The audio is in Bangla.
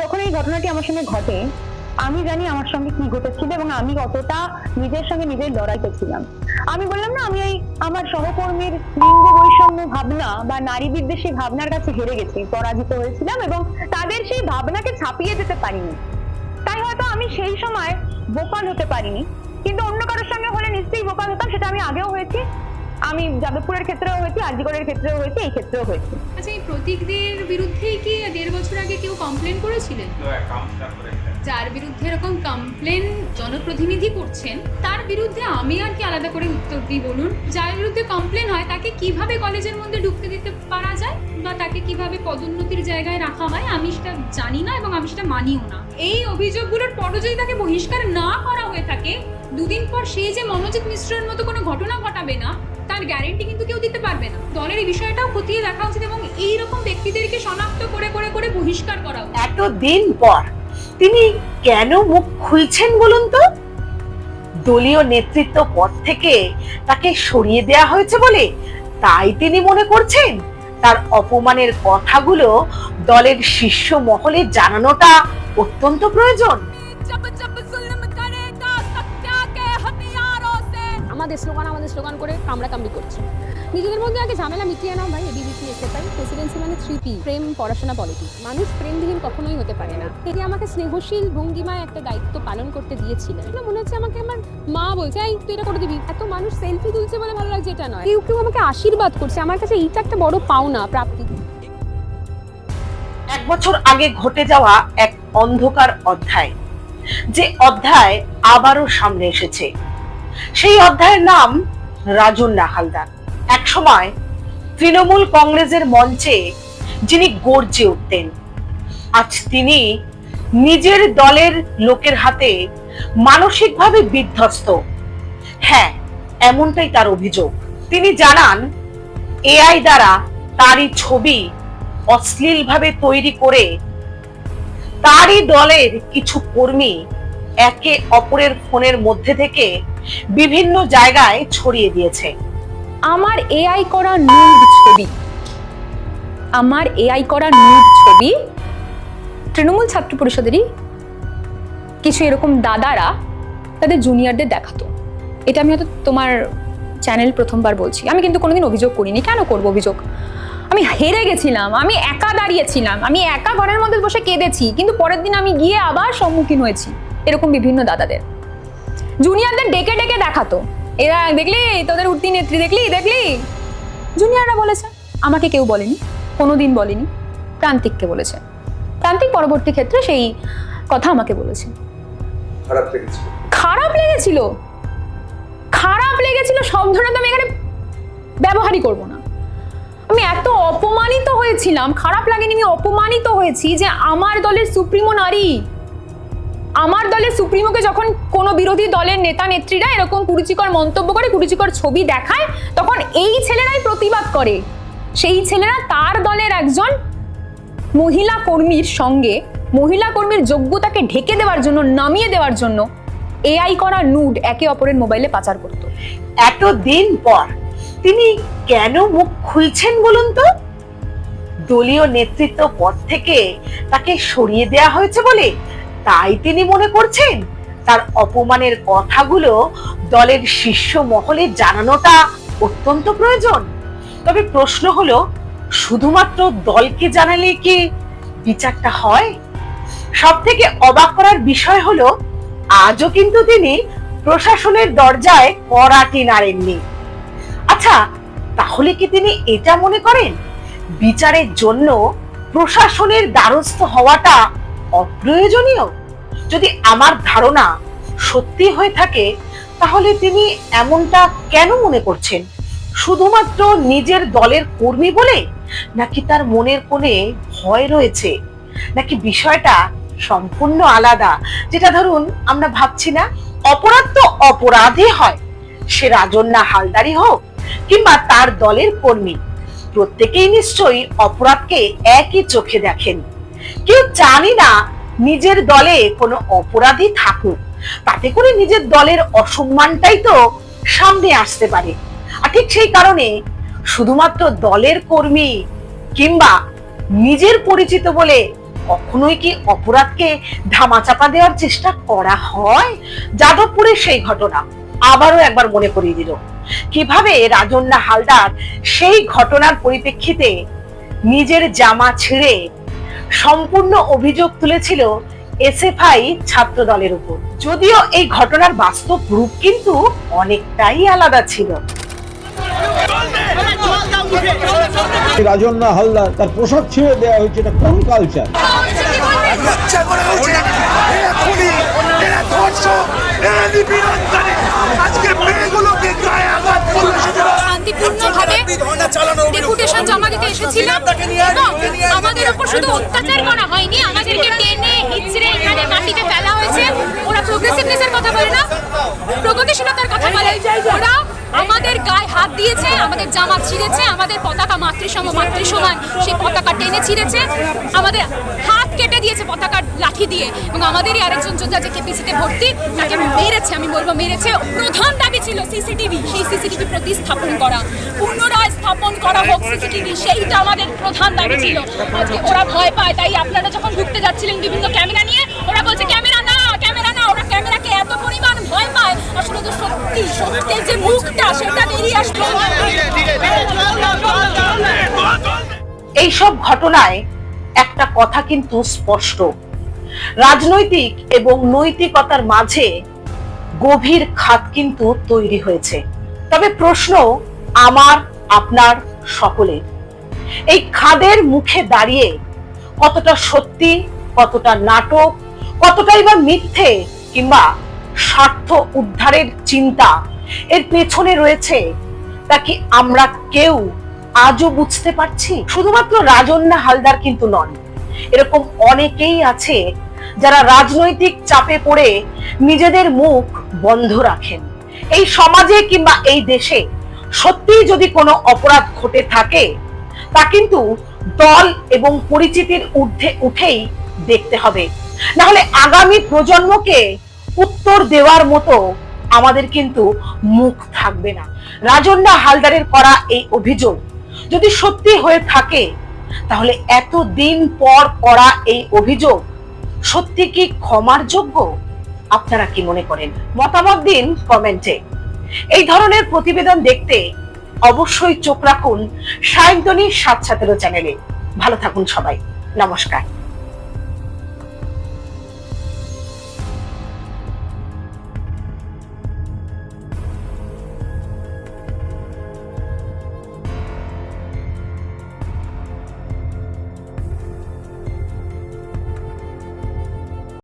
যখন এই ঘটনাটি আমার সঙ্গে ঘটে, আমি জানি আমার সঙ্গে কি ঘটেছিল এবং আমি কতটা নিজের সঙ্গে নিজের লড়াই করছিলাম। আমি বললাম, না, আমি এই আমার সহকর্মীর লিঙ্গ বৈষম্য ভাবনা বা নারী বিদ্বেষী ভাবনার কাছে হেরে গেছি, পরাজিত হয়েছিলাম এবং তাদের সেই ভাবনাকে ছাপিয়ে যেতে পারিনি। তাই হয়তো আমি সেই সময় বোকাল হতে পারিনি, কিন্তু অন্য কারোর সঙ্গে হলে নিশ্চয়ই বোকাল হতাম, সেটা আমি আগেও হয়েছি। আমি যাদবপুরের ক্ষেত্রেও হয়েছি আরজিগড়ের ক্ষেত্রেও হয়েছি এই ক্ষেত্রেও হয়েছি। আচ্ছা এই প্রতীকদের বিরুদ্ধেই কি দেড় বছর আগে কেউ কমপ্লেন করেছিলেন? যার বিরুদ্ধে এরকম কমপ্লেন জনপ্রতিনিধি করছেন তার বিরুদ্ধে আমি আর কি আলাদা করে উত্তর দিই বলুন? যার বিরুদ্ধে কমপ্লেন হয় তাকে কীভাবে কলেজের মধ্যে ঢুকতে দিতে পারা যায়? বা তাকে কীভাবে পদোন্নতির জায়গায় রাখা হয়? আমি সেটা জানি না এবং আমি সেটা মানিও না। এই অভিযোগগুলোর পরও যদি তাকে বহিষ্কার না করা হয়ে থাকে দুদিন পর সে যে মনোজিৎ মিশ্রের মতো কোনো ঘটনা ঘটাবে না, তার গ্যারেন্টি কিন্তু কেউ দিতে পারবে না। দলের এই বিষয়টাও খতিয়ে দেখা উচিত এবং এইরকম ব্যক্তিদেরকে শনাক্ত করে করে করে বহিষ্কার করা এত দিন পর তিনি কেন মুখ খুলছেন বলুন তো? দলীয় নেতৃত্ব পদ থেকে তাকে সরিয়ে দেয়া হয়েছে বলে তাই তিনি মনে করছেন? তার অপমানের কথাগুলো দলের শীর্ষ মহলে জানানোটা অত্যন্ত প্রয়োজন। আমাদের স্লোগান আমাদের স্লোগান করে কামড়া কামড়ি করছে। নিজেদের মধ্যে আগে ঝামেলা মিটিয়ে নাও ভাই এবিভিপি এসএফআই প্রেসিডেন্সি মানে থ্রি পি প্রেম পড়াশোনা পলিটিক্স মানুষ প্রেমবিহীন কখনোই হতে পারে না। তিনি আমাকে স্নেহশীল ভঙ্গিমায় একটা দায়িত্ব পালন করতে দিয়েছিলেন। এগুলো মনে হচ্ছে আমাকে আমার মা বলছে, এই, তুই এটা করে দিবি? এত মানুষ সেলফি তুলছে বলে ভালো লাগছে, এটা নয়। কেউ কেউ আমাকে আশীর্বাদ করছে। আমার কাছে এইটা একটা বড় পাওনা, প্রাপ্তি। এক বছর আগে ঘটে যাওয়া এক অন্ধকার অধ্যায়, যে অধ্যায় আবারও সামনে এসেছে। সেই অধ্যায়ের নাম রাজন হালদার। এক সময় তৃণমূল কংগ্রেসের মঞ্চে যিনি গর্জে উঠতেন, আজ তিনি নিজের দলের লোকের হাতে মানসিকভাবে বিধ্বস্ত। হ্যাঁ এমনটাই তার অভিযোগ। তিনি জানান, এআই দ্বারা তারই ছবি অশ্লীলভাবে তৈরি করে তারই দলের কিছু কর্মী একে অপরের ফোনের মধ্যে থেকে বিভিন্ন জায়গায় ছড়িয়ে দিয়েছে। আমার এআই করা নুড ছবি। আমার এআই করা নুড ছবি। তৃণমূল ছাত্র পরিষদেরই কিছু এরকম দাদারা তাদের জুনিয়রদের দেখাতো। এটা আমি হয়তো তোমার চ্যানেল প্রথমবার বলছি। আমি কিন্তু কোনোদিন অভিযোগ করিনি। কেন করব অভিযোগ? আমি হেরে গেছিলাম। আমি একা দাঁড়িয়েছিলাম। আমি একা ঘরের মধ্যে বসে কেঁদেছি। কিন্তু পরের দিন আমি গিয়ে আবার সম্মুখীন হয়েছি। এরকম বিভিন্ন দাদাদের। জুনিয়রদের ডেকে ডেকে দেখাতো। এরা দেখলি তোদের উঠতি নেত্রী দেখলি? দেখলি? জুনিয়ররা বলেছে আমাকে কেউ বলেনি কোনোদিন বলেনি প্রান্তিককে বলেছে। প্রান্তিক পরবর্তী ক্ষেত্রে সেই কথা আমাকে বলেছে। খারাপ লেগেছিল। খারাপ লেগেছিল? খারাপ লেগেছিল শব্দটা তো আমি এখানে ব্যবহারই করব না। আমি এত অপমানিত হয়েছিলাম খারাপ লাগেনি আমি অপমানিত হয়েছি যে আমার দলের সুপ্রিমো নারী আমার দলে সুপ্রিমোকে যখন কোনো বিরোধী দলের নেতা, নেত্রীরা এরকম কুরুচিকর মন্তব্য করে, কুরুচিকর ছবি দেখায়, তখন এই ছেলেরাই প্রতিবাদ করে। সেই ছেলেরা তার দলের একজন মহিলা কর্মীর সঙ্গে, মহিলা কর্মীর যোগ্যতাকে ঢেকে দেওয়ার জন্য, নামিয়ে দেওয়ার জন্য এআই করা নুড একে অপরের মোবাইলে পাচার করত। এত দিন পর তিনি কেন মুখ খুলছেন বলুন তো? দলীয় নেতৃত্ব পদ থেকে তাকে সরিয়ে দেয়া হয়েছে বলে তাই তিনি মনে করছেন? তার অপমানের কথাগুলো দলের শীর্ষ মহলে জানানোটা অত্যন্ত প্রয়োজন। তবে প্রশ্ন হলো, শুধুমাত্র দলকে জানালে কি বিচারটা হয়? সব থেকে অবাক করার বিষয় হলো, আজও কিন্তু তিনি প্রশাসনের দরজায় কড়াটি নাড়েননি। আচ্ছা তাহলে কি তিনি এটা মনে করেন? বিচারের জন্য প্রশাসনের দ্বারস্থ হওয়াটা অপ্রয়োজনীয়? যদি আমার ধারণা সত্যি হয়ে থাকে, তাহলে তিনি এমনটা কেন মনে করছেন? শুধুমাত্র নিজের দলের কর্মী বলে? নাকি তার মনের কোণে ভয় রয়েছে? নাকি বিষয়টা সম্পূর্ণ আলাদা? যেটা ধরুন, আমরা ভাবছি না, অপরাধ তো অপরাধই হয়। সে রাজন্যা হালদারি হোক, কিংবা তার দলের কর্মী। প্রত্যেকেই নিশ্চয়ই অপরাধকে একই চোখে দেখেন। কেউ জানি না নিজের দলে কোনো অপরাধী থাকুক। তাতে করে নিজের দলের অসম্মানটাই তো সামনে আসতে পারে। আর ঠিক সেই কারণে শুধুমাত্র দলের কর্মী কিংবা নিজের পরিচিত বলে কখনোই কি অপরাধকে ধামাচাপা দেওয়ার চেষ্টা করা হয়? যাদবপুরে সেই ঘটনা আবারও একবার মনে করিয়ে দিল। কীভাবে রাজন্যা হালদার সেই ঘটনার পরিপ্রেক্ষিতে নিজের জামা ছিঁড়ে সম্পূর্ণ অভিযোগ তুলেছিল এসএফআই ছাত্র দলের উপর যদিও এই ঘটনার বাস্তব রূপ কিন্তু অনেকটাই আলাদা ছিল রাজন্না হালদার তার পোশাক ছিঁড়ে দেওয়া হয়েছে এটা কোন কালচার ডেপুটেশন জমা দিতে এসেছিলাম আমাদের উপর শুধু অত্যাচার করা হয়নি আমাদেরকে টেনে হিচড়ে এখানে মাটিতে ফেলা হয়েছে। ওরা প্রোগ্রেসিভনেসের কথা বলে না। প্রগতিশীলতার কথা বলে। ওরা আমাদের গায়ে হাত দিয়েছে আমাদের জামা ছিঁড়েছে আমাদের পতাকা মাতৃসম মাতৃসমান সেই পতাকা টেনে ছিঁড়েছে। আমাদের হাত কেটে দিয়েছে পতাকার লাঠি দিয়ে। এবং আমাদেরই আরেকজন যোদ্ধা যে কেপিসিতে ভর্তি তাকে মেরেছে আমি বলব মেরেছে। প্রধান দাবি ছিল সিসিটিভি সেই সিসিটিভি প্রতিস্থাপন করা। পুনরায় স্থাপন করা হোক সিসিটিভি সেইটা আমাদের প্রধান দাবি ছিল। আজকে ওরা ভয় পায় তাই আপনারা যখন ঢুকতে যাচ্ছিলেন বিভিন্ন ক্যামেরা নিয়ে ওরা বলছে ক্যামেরা না ক্যামেরা না। ওরা ক্যামেরাকে এত পরিমাণ ভয় পায়। আসলে তো সত্যি সত্যের যে মুখটা সেটা বেরিয়ে আসলো। এইসব ঘটনায় একটা কথা কিন্তু স্পষ্ট। রাজনৈতিক এবং নৈতিকতার মাঝে গভীর খাত কিন্তু তৈরি হয়েছে। তবে প্রশ্ন আমার আপনার সকলের এই খাদের মুখে দাঁড়িয়ে কতটা সত্যি, কতটা নাটক, কতটাই বা মিথ্যে কিংবা স্বার্থ উদ্ধারের চিন্তা এর পেছনে রয়েছে, তা কি আমরা কেউ আজও বুঝতে পারছি? শুধুমাত্র রাজন্যা হালদার কিন্তু নন, এরকম অনেকেই আছে যারা রাজনৈতিক চাপে পড়ে নিজেদের মুখ বন্ধ রাখেন। এই সমাজে কিংবা এই দেশে সত্যিই যদি কোনো অপরাধ ঘটে থাকে, তা কিন্তু দল এবং পরিচিতির ঊর্ধ্বে উঠেই দেখতে হবে। না হলে আগামী প্রজন্মকে উত্তর দেওয়ার মতো আমাদের কিন্তু মুখ থাকবে না। রাজন্যা হালদারের করা এই অভিযোগ যদি সত্যি হয়ে থাকে, তাহলে এত দিন পর করা এই অভিযোগ সত্যি কি ক্ষমার যোগ্য? আপনারা কি মনে করেন? মতামত দিন কমেন্টে। এই ধরনের প্রতিবেদন দেখতে অবশ্যই চোখ রাখুন সায়ন্তনী সাত চ্যানেলে। ভালো থাকুন সবাই। নমস্কার।